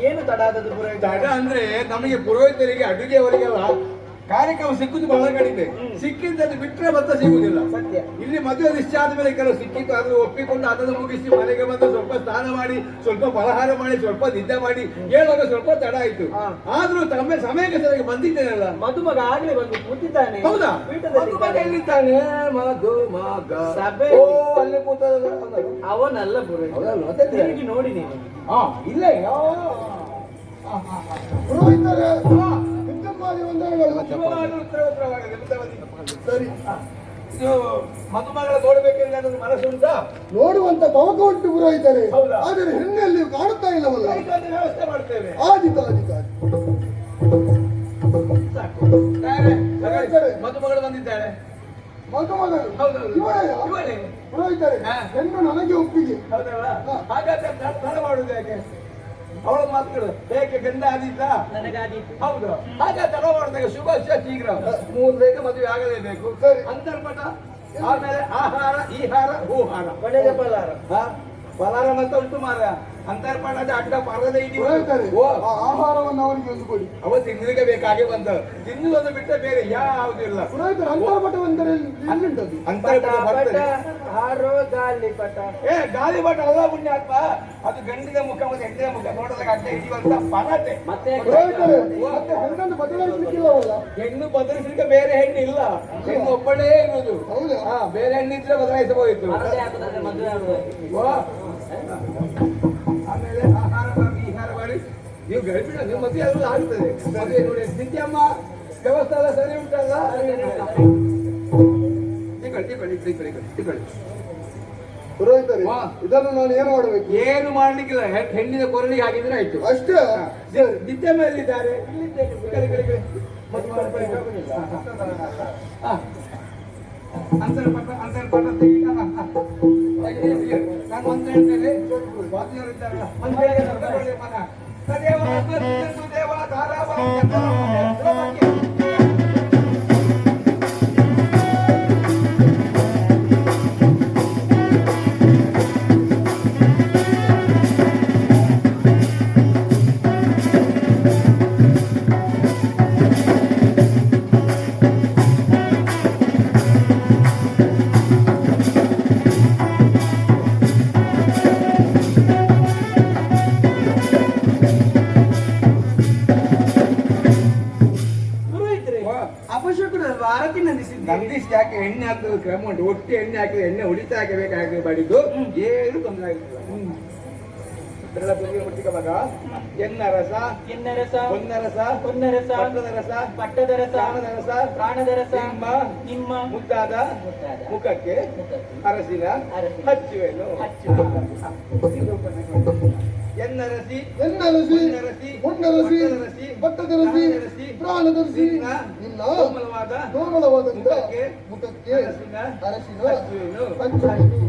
ಏನು ತಡ ಆದದ್ದು ಪುರೋಹಿತ ತಡ ಅಂದ್ರೆ ನಮಗೆ ಪುರೋಹಿತರಿಗೆ ಅಡುಗೆಯವರಿಗೆಲ್ಲ ಕಾರ್ಯಕ್ರಮ ಸಿಕ್ಕುದು ಬಹಳ ಕಡಿಮೆ. ಸಿಕ್ಕಿದ್ದದು ಬಿಟ್ಟರೆ ಮತ್ತೆ ಸಿಗುದಿಲ್ಲ ಸತ್ಯ. ಇಲ್ಲಿ ಮದುವೆ ನಿಶ್ಚಯ ಮೇಲೆ ಕೆಲವು ಸಿಕ್ಕಿತ್ತು ಅದನ್ನು ಒಪ್ಪಿಕೊಂಡು ಅದನ್ನು ಮುಗಿಸಿ ಮನೆಗೆ ಬಂದು ಸ್ವಲ್ಪ ಸ್ನಾನ ಮಾಡಿ ಸ್ವಲ್ಪ ಫಲಹಾರ ಮಾಡಿ ಸ್ವಲ್ಪ ನಿದ್ದೆ ಮಾಡಿ ಹೇಳುವಾಗ ಸ್ವಲ್ಪ ತಡ ಆಯ್ತು. ಆದ್ರೂ ತಮ್ಮ ಸಮಯಕ್ಕೆ ಸರಿಯಾಗಿ ಬಂದಿದ್ದೇನಲ್ಲ? ಮಧುಮಗ ಆಗ್ಲೇ ಬಂದು ಕೂತಿದ್ದಾನೆ. ಹೌದಾ? ಮಧುಮಗ ಮಗ ಎಲ್ಲಿದ್ದಾನೆ ಮಧುಮಗ. ಸಭೆ. ಓ ಅಲ್ಲಿ ಕೂತ ಅವನಲ್ಲ ನೋಡಿ ನೀನು. ಹಾ ಇಲ್ಲೇ. ಸರಿ. ಇದು ಮದುಮಗಳ ನೋಡಬೇಕೆಂದು ಮನಸ್ಸು ಉಂಟಾ? ನೋಡುವಂತ ಪವಕ ಉಂಟು ಗುರು ಹೌದಾ? ಆದರೆ ಹೆಣ್ಣಲ್ಲಿ ಕಾಣುತ್ತಾ ಇಲ್ಲವಲ್ಲ? ವ್ಯವಸ್ಥೆ ಮಾಡ್ತೇವೆ. ಆದಿತ ಬೇರೆ. ಮದುಮಗಳು ಬಂದಿದ್ದಾಳೆ ಮಗಮಗಳು ಪುರೋಹಿತರೆ. ಹೆಣ್ಣು ನನಗೆ ಒಪ್ಪಿಗೆ. ಹಾಗಾದ್ರೆ ಮಾಡುದು ಯಾಕೆ? ಅವಳ ಮಾತುಗಳು ಏಕೆ ಗಂಧ ಆದಿತ್ತ ನನಗಾದೀತು. ಹೌದು. ಹಾಗೆ ತಡ ಮಾಡಿದಾಗ ಶುಭ ಶೀಘ್ರ. ಮೂರು ಬೇಗ ಮದುವೆ ಆಗಲೇಬೇಕು. ಸರಿ. ಅಂತರ್ಪಟ ಆಮೇಲೆ ಆಹಾರ ಈಹಾರ ಹೂಹಾರ. ಕೊನೆಗೆ ಫಲಾರ ಫಲಾರ ಮತ್ತೆ ಉಂಟು ಮಾರ ಅಂತರ್ಪಣದ ಅಡ್ಡ ಪರದೇ ಆಹಾರವನ್ನು ಅವರಿಗೆ ಕೊಡಿ ಅವ ತಿನ್ನಲಿಕ್ಕೆ ಬೇಕಾಗಿ ಬಂದ. ತಿನ್ನುವುದು ಬಿಟ್ಟರೆ ಬೇರೆ ಯಾವುದಿಲ್ಲ ಏ ಗಾಳಿ ಬಾಟ ಅಲ್ಲ ಪುಣ್ಯಾತ್ಮ. ಅದು ಗಂಡಿನ ಮುಖ ಮತ್ತು ಹೆಣ್ಣಿನ ಮುಖ. ನೋಡೋದಕ್ಕೆ ಅಡ್ಡ ಹಿಡಿಯುವಂತ ಪರತೆ. ಮತ್ತೆ ಪುರೋಹಿತರೇ ಮತ್ತೆ ಹೆಣ್ಣನ್ನು ಬದಲಾಯಿಸಲಿಕ್ಕಿಲ್ಲವಲ್ಲ? ಹೆಣ್ಣು ಬದಲಿಸಲಿಕ್ಕೆ ಬೇರೆ ಹೆಣ್ಣು ಇಲ್ಲ. ಹೆಣ್ಣು ಒಬ್ಬಳೇ ಇರುವುದು. ಹೌದಾ? ಹಾ ಬೇರೆ ಹೆಣ್ಣಿದ್ರೆ ಬದಲಾಯಿಸಬಹುದಿತ್ತು. ನೀವು ಗಡಿಬಿಡ ನೀವು ಮದುವೆ ಎಲ್ಲ ಆಗ್ತದೆ ಮದುವೆ ನೋಡಿ ನಿತ್ಯಮ್ಮ ವ್ಯವಸ್ಥೆ ಎಲ್ಲ ಸರಿ ಉಂಟಲ್ಲ ಪುರೋಹಿತರೇ ಇದನ್ನು ನಾನು ಏನು ಮಾಡಬೇಕು? ಏನು ಮಾಡ್ಲಿಕ್ಕಿಲ್ಲ ಹೆಣ್ಣಿನ ಕೊರಳಿಗೆ ಹಾಕಿದ್ರೆ ಆಯ್ತು. ಅಷ್ಟೇ? ನಿತ್ಯಮ್ಮ ನಿತ್ಯ ಮೇಲಿದ್ದಾರೆ ಪಟ್ಟ ಅಂತರ ಪಟ್ಟ. ನಾನು ಒಂದು ಹೇಳ್ತೇನೆ. సదేవా సుదేవా ధారావా ಆರತಿ ನಂದಿಸಿದ್ದೆ. ನಂದಿಸಿ ಯಾಕೆ ಎಣ್ಣೆ ಹಾಕುದು ಕ್ರಮ ಉಂಟು. ಒಟ್ಟು ಎಣ್ಣೆ ಹಾಕಿದ್ರೆ ಎಣ್ಣೆ ಹೊಡಿತಾ ಹಾಕಬೇಕಾಗಿ ಬಡಿದು? ಏನು ತೊಂದರೆ ಆಗಿಲ್ಲ. ಬೆಲ್ಲ ತುಂಬಿಗೆ ಮುಟ್ಟಿಕ ಎನ್ನ ರಸ ಎನ್ನ ರಸ ಹೊನ್ನ ರಸ ಹೊನ್ನ ರಸ ಪಟ್ಟದ ರಸ ಪಟ್ಟದ ರಸ ಪ್ರಾಣದ ರಸ ಪ್ರಾಣದ ರಸ ನಿಮ್ಮ ನಿಮ್ಮ ಮುದ್ದಾದ ಮುಖಕ್ಕೆ ಅರಸಿನ ಹಚ್ಚುವೆನು. ಹಚ್ಚುವೆ. ಎನ್ನ ರಸಿ ಎನ್ನರಸಿ ಹೊನ್ನರಸಿ, ಪಟ್ಟದರಸಿ ಪ್ರಾಣದರಸಿ, ನಿನ್ನ ಕೋಮಲವಾದ ಕೋಮಲವಾದಂತ ಮುಖಕ್ಕೆ ಮುಖಕ್ಕೆ ಅರಸಿನ ಅರಸಿನ ಹಚ್ಚುವೆನು ಹಚ್ಚುವೆನು.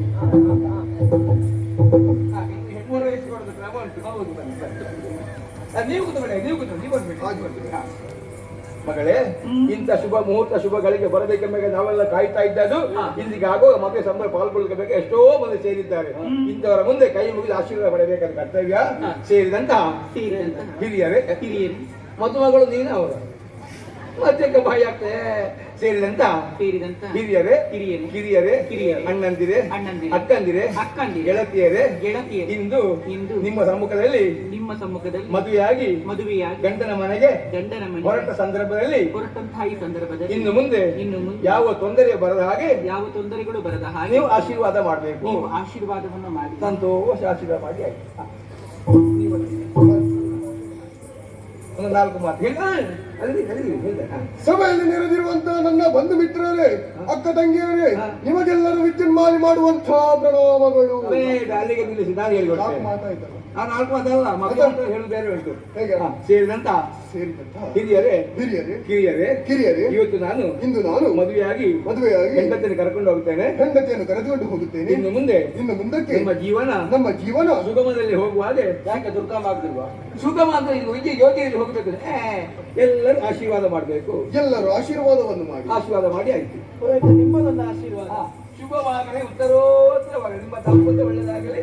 ಹಾ, ಇನ್ನು ಹೆಣ್ಣು ವಹಿಸಿಕೊಳ್ಳೋದು ಕ್ರಮ ಉಂಟು ಹೌದು ನೀವು ಕೂತ್ಕೊಳ್ಳಿ ನೀವು ಕೂತ್ಕೊಳ್ಳಿ ನೀವು ಬರ್ಬೇಕು. ಮಗಳೇ ಇಂಥ ಶುಭ ಮುಹೂರ್ತ ಶುಭಗಳಿಗೆ ಬರಬೇಕೆಂಬ ನಾವೆಲ್ಲ ಕಾಯ್ತಾ ಇದ್ದದ್ದು. ಇಲ್ಲಿಗೆ ಆಗುವ ಮದುವೆ ಸಂಬಳ ಪಾಲ್ಗೊಳ್ಳಬೇಕು ಎಷ್ಟೋ ಮಂದಿ ಸೇರಿದ್ದಾರೆ. ಇಂಥವರ ಮುಂದೆ ಕೈ ಮುಗಿದು ಆಶೀರ್ವಾದ ಪಡೆಯಬೇಕಾದ ಕರ್ತವ್ಯ. ಸೇರಿದಂತಹ ಸೇರಿದಂತಹ. ಹಿರಿಯರೇ. ಹಿರಿಯರು. ಮದುಮಗಳು ನೀನು ಅವರು? ಮತ್ತೆ ಬಾಯಿ ಆಗ್ತದೆ ಸೇರಿದಂತ ಸೇರಿದಂತ ಹಿರಿಯರೇ ಹಿರಿಯರು ಕಿರಿಯರೇ ಕಿರಿಯರೇ, ಅಣ್ಣಂದಿರೆ ಅಣ್ಣಂದಿರೆ, ಅಕ್ಕಂದಿರೆ ಅಕ್ಕಂದಿರೆ, ಗೆಳತಿಯರೇ ಗೆಳತಿಯ ಇಂದು ಇಂದು ನಿಮ್ಮ ಸಮ್ಮುಖದಲ್ಲಿ ನಿಮ್ಮ ಸಮ್ಮುಖದಲ್ಲಿ ಮದುವೆಯಾಗಿ ಮದುವೆಯಾಗಿ ಗಂಡನ ಮನೆಗೆ ಗಂಡನ ಮನೆ ಹೊರಟ ಸಂದರ್ಭದಲ್ಲಿ ಹೊರಟಂತಹ ಈ ಸಂದರ್ಭದಲ್ಲಿ ಇನ್ನು ಮುಂದೆ ಇನ್ನು ಮುಂದೆ ಯಾವ ತೊಂದರೆ ಬರದ ಹಾಗೆ ಯಾವ ತೊಂದರೆಗಳು ಬರದ ಹಾಗೆ ನೀವು ಆಶೀರ್ವಾದ ಮಾಡಬೇಕು. ನೀವು ಆಶೀರ್ವಾದವನ್ನು ಮಾಡಿ. ಸಂತೋಷ ಆಶೀರ್ವಾದ ಮಾಡಿ ಆಯ್ತು ಒಂದು ನಾಲ್ಕು ಮಾತು ಹೇಳಿ ಸಭೆಯಲ್ಲಿ ನೆರೆದಿರುವಂತಹ ನನ್ನ ಬಂಧು ಮಿತ್ರರೇ ಅಕ್ಕ ತಂಗಿಯರೇ ನಿಮಗೆಲ್ಲರೂ ವಿದ್ಯುನ್ಮಾಲಿ ಮಾಡುವಂತಹ ಪ್ರಣಾಮಗಳು. ಅಲ್ಲಿಗೆ ನಿಲ್ಲಿಸಿ ನಾನು ಮಾತಾಯ್ತಲ್ಲ ಆ ನಾಲ್ಕು ಮಾತಲ್ಲ ಮಕ್ಕಳು ಹೇಳುದು ಬೇರೆ ಉಂಟು. ಹೇಗೆ? ಸೇರಿದಂತ? ಹಿರಿಯರೇ? ಹಿರಿಯರೇ? ಕಿರಿಯರೇ ಕಿರಿಯರೇ ಇವತ್ತು ನಾನು ಇಂದು ನಾನು ಮದುವೆಯಾಗಿ ಮದುವೆಯಾಗಿ ಹೆಂಡತಿಯನ್ನು ಕರ್ಕೊಂಡು ಹೋಗುತ್ತೇನೆ. ಹೆಂಡತಿಯನ್ನು ಕರೆದುಕೊಂಡು ಹೋಗುತ್ತೇನೆ. ಇನ್ನು ಮುಂದೆ ಇನ್ನು ಮುಂದಕ್ಕೆ ನಿಮ್ಮ ಜೀವನ ನಮ್ಮ ಜೀವನ ಸುಗಮದಲ್ಲಿ ಹೋಗುವಾಗ ಹಾಗೆ. ಯಾಕೆ ದುರ್ಗಮ ಆಗ್ತಿರುವ ಸುಗಮ ಅಂದ್ರೆ ಇದು ಹೋಗಬೇಕು. ಏ, ಎಲ್ಲರೂ ಆಶೀರ್ವಾದ ಮಾಡಬೇಕು. ಎಲ್ಲರೂ ಆಶೀರ್ವಾದವನ್ನು ಮಾಡಿ. ಆಶೀರ್ವಾದ ಮಾಡಿ ಆಯ್ತು. ನಿಮ್ಮದೊಂದು ಆಶೀರ್ವಾದ. ಶುಭವಾಗಲಿ ಉತ್ತರೋತ್ತರವಾಗಲಿ ನಿಮ್ಮ ದಾಂಪತ್ಯ ಒಳ್ಳೆಯದಾಗಲಿ